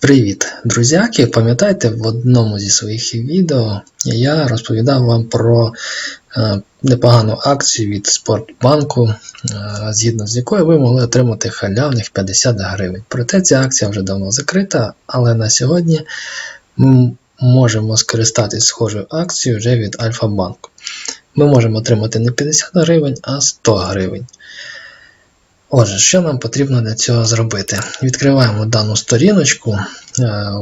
Привіт, друзяки! Пам'ятаєте, в одному зі своїх відео я розповідав вам про е, непогану акцію від Спортбанку, е, згідно з якою ви могли отримати халявних 50 гривень. Проте ця акція вже давно закрита, але на сьогодні ми можемо скористатись схожою акцією вже від Альфа-банку. Ми можемо отримати не 50 гривень, а 100 гривень. Отже, що нам потрібно для цього зробити? Відкриваємо дану сторіночку, е,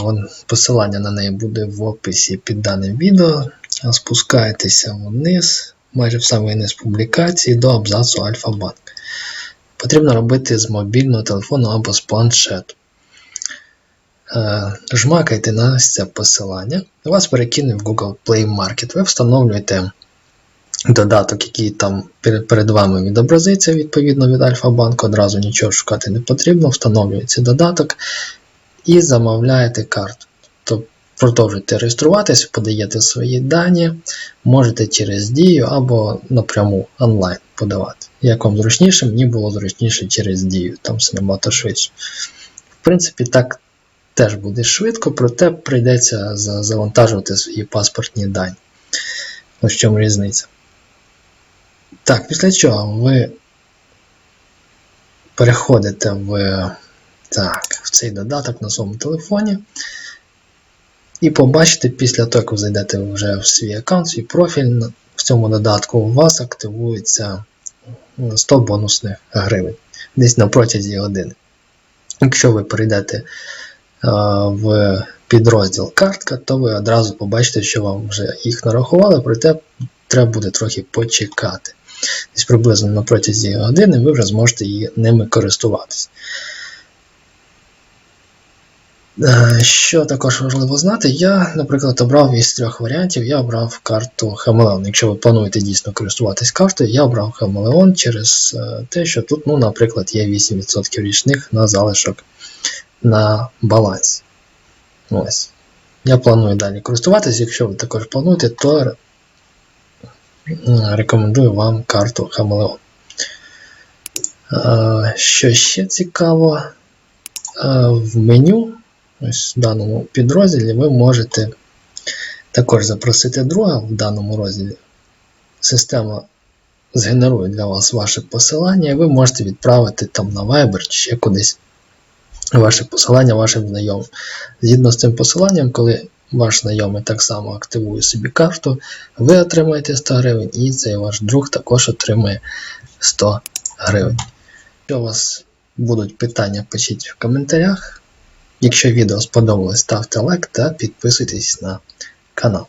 посилання на неї буде в описі під даним відео. Спускаєтеся вниз, майже в самий низ публікації до абзацу Альфа-Банк. Потрібно робити з мобільного телефону або з планшету. Е, жмакайте на це посилання, вас перекине в Google Play Market. Ви встановлюєте додаток, який там перед вами відобразиться відповідно від Альфа-банку, одразу нічого шукати не потрібно, встановлюється додаток і замовляєте карту. Тобто продовжуєте реєструватися, подаєте свої дані, можете через Дію або напряму онлайн подавати. Як вам зручніше, мені було зручніше через Дію, там все набагато швидше. В принципі, так теж буде швидко, проте прийдеться завантажувати свої паспортні дані. Ось в чому різниця. Так, після чого ви переходите в так, в цей додаток на своєму телефоні. І побачите, після того, як ви зайдете вже в свій аккаунт, свій профіль, в цьому додатку у вас активується 100 бонусних гривень десь на протязі години. Якщо ви перейдете в підрозділ картка, то ви одразу побачите, що вам вже їх нарахували, проте треба буде трохи почекати десь приблизно на протязі години ви вже зможете її ними користуватись. Е, що також важливо знати, я, наприклад, обрав із трьох варіантів, я обрав карту Хамелеон. Якщо ви плануєте дійсно користуватись картою, я обрав Хамелеон через е, те, що тут, ну, наприклад, є 8% річних на залишок на балансі. Ось. Я планую далі користуватись, якщо ви також плануєте, то рекомендую вам карту Хамелеон. Що ще цікаво, в меню, ось в даному підрозділі, ви можете також запросити друга в даному розділі. Система згенерує для вас ваше посилання, і ви можете відправити там на Viber чи ще кудись ваше посилання вашим знайомим. Згідно з цим посиланням, коли ваш знайомий так само активує собі карту, ви отримаєте 100 гривень, і цей ваш друг також отримає 100 гривень. Якщо у вас будуть питання, пишіть в коментарях. Якщо відео сподобалось, ставте лайк та підписуйтесь на канал.